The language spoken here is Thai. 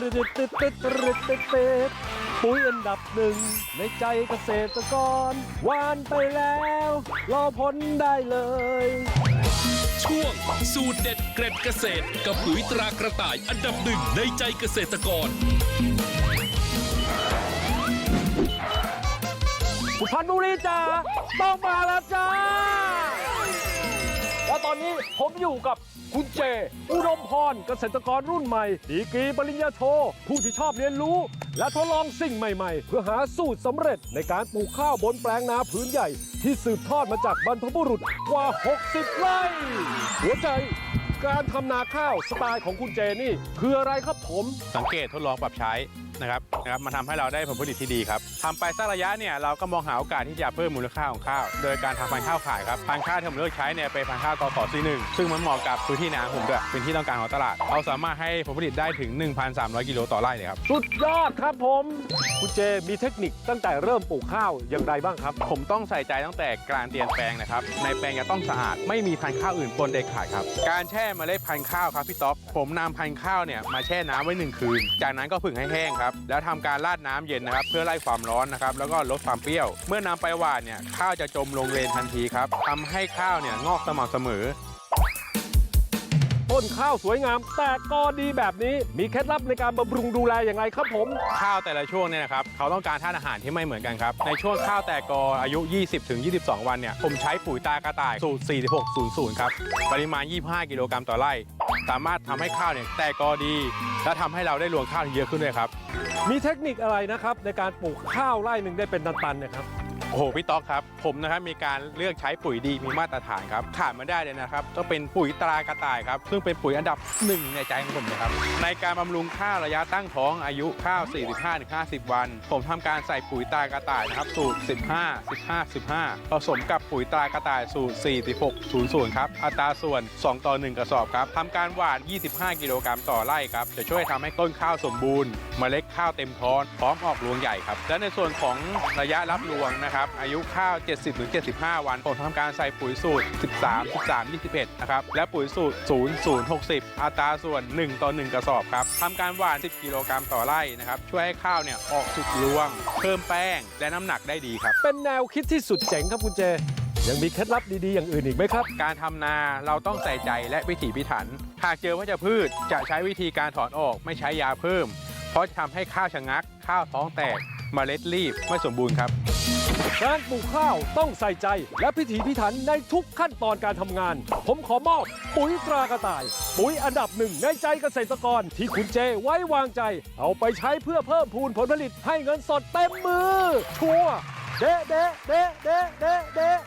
ตึ๊ดตึ๊ดตึ๊ดตึ๊ดตึ๊ดตึ๊ดปุ๋ยอันดับหนึ่งในใจเกษตรกรหวานไปแล้ว รอผลได้เลย ช่วงสูตรเด็ดเกร็ดเกษตร กับปุ๋ยตรากระต่ายอันดับหนึ่งในใจเกษตรกร สุพรรณบุรีจ้าต้องมาแล้วจ้า อนนี้ผมอยู่กับคุณเจ อุดมพรเกษตรกรรุ่นใหม่ดีกรีปริญญาโทผู้ที่ชอบเรียนรู้ และทดลองสิ่งใหม่ๆ เพื่อหาสูตรสำเร็จในการปลูกข้าวบนแปลงนาผืนใหญ่ ที่สืบทอดมาจากบรรพบุรุษกว่า 60 ไร่ หัวใจ การทำนาข้าวสไตล์ของคุณเจนี่ คืออะไรครับผม สังเกตทดลองปรับใช้นะครับนะครับมันทำให้เราได้ผลผลิตที่ดีครับทำไปสักระยะเนี่ยเราก็มองหาโอกาสที่จะเพิ่มมูลค่าของข้าว โดยการทำพันธุ์ข้าวขายครับพันธุ์ข้าวที่ผมเลือกใช้เนี่ยเป็นพันธุ์ข้าวกขซีหนึ่งซึ่งมันเหมาะกับพื้นที่นาของผมด้วยเป็นที่ต้องการของตลาดเราสามารถให้ผลผลิตได้ถึง 1,300 กิโลต่อไร่เลยครับ สุดยอดครับผมคุณเจมีเทคนิคตั้งแต่เริ่มปลูกข้าวอย่างไรบ้างครับ ผมต้องใส่ใจตั้งแต่การเตรียมแปลงนะครับ ในแปลงจะต้องสะอาด ไม่มีพันธุ์ข้าวอื่นปนเด็ดขาดครับ การแช่เมล็ดพันธุ์ข้าวครับพี่ต๊อบผมนำพันธุ์ข้าวเนี่ยมาแช่น้ำไว้หนึ่งคืน จากนั้นก็ผึ่งให้แห้งครับ แล้วทำการราดน้ำเย็นนะครับ เพื่อไล่ความร้อนนะครับ แล้วก็ลดความเปรี้ยว เมื่อนำไปหว่านเนี่ยข้าวจะจมลงเลนทันทีครับทำให้ข้าวเนี่ยงอกสม่ำเสมอต้ นข้าวสวยงาม แต่กอดีแบบนี้มีเคล็ดลับในการบำรุงดูแลอย่างไรครับผม ข้าวแต่ละช่วงเนี่ยนะครับเขาต้องการธาตุอาหารที่ไม่เหมือนกันครับ ในช่วงข้าวแตกกออายุ 20ถึง22 วันเนี่ยผมใช้ปุ๋ยตากระต่ายสูตร 4600 ครับ ปริมาณ 25 กิโลกรัมต่อไร่ สามารถทำให้ข้าวเนี่ยแตกกอดี และทำให้เราได้รวงข้าวที่เยอะขึ้นด้วยครับ มีเทคนิคอะไรนะครับในการปลูกข้าวไร่หนึ่งได้เป็นตันๆเนะครับ โอ้โหพี่ต๊อกครับ ผมนะครับมีการเลือกใช้ปุ๋ยดีมีมาตรฐานครับขาดไมาได้เลยนะครับต้องเป็นปุ๋ยตรากระต่ายครับซึ่งเป็นปุ๋ยอันดับหนึ่งในใจของผมเลยครับในการบำรุงข้าวระยะตั้งท้องอายุข้าว 45-50 วัน ผมทำการใส่ปุ๋ยตรากระต่ายนะครับสูตร 15 15 15 ผสมกับปุ๋ยตรากระต่ายสูตร 46 00 ครับอัตราส่วน 2 ต่อ 1 กระสอบครับทำการหว่าน 25 กิโลกรัมต่อไร่ครับจะช่วยทำให้ต้นข้าวสมบูรณ์เมล็ดข้าวเต็มท้อนพร้อมออกรวงใหญ่ครับและในส่วนของระยะรับรวงนะครับ อายุข้าว 70-75 วันผมทำการใส่ปุ๋ยสูตร 13 13 21 นะครับ และปุ๋ยสูตร 0 0 60 อัตราส่วน 1 ต่อ 1 กระสอบครับทำการหว่าน 10 กิโลกรัมต่อไร่นะครับ ช่วยให้ข้าวเนี่ยออกสุกรวง เพิ่มแป้ง และน้ำหนักได้ดีครับ เป็นแนวคิดที่สุดเจ๋งครับคุณเจยังมีเคล็ดลับดีๆ อย่างอื่นอีกไหมครับ การทำนาเราต้องใส่ใจและพิถีพิถัน หากเจอวัชพืชจะใช้วิธีการถอนออกไม่ใช้ยาเพิ่ม เพราะจะทำให้ข้าวชะงัก ข้าวท้องแตกเมล็ดรีบไม่สมบูรณ์ครับ การปลูกข้าวต้องใส่ใจ และพิถีพิถันในทุกขั้นตอนการทำงาน ผมขอมอบปุ๋ยตรากระต่าย ปุ๋ยอันดับหนึ่งในใจเกษตรกรที่คุณเจไว้วางใจ เอาไปใช้เพื่อเพิ่มพูนผลผลิตให้เงินสดเต็มมือ ชัวเดะเดะเดะเดะเดะเดะ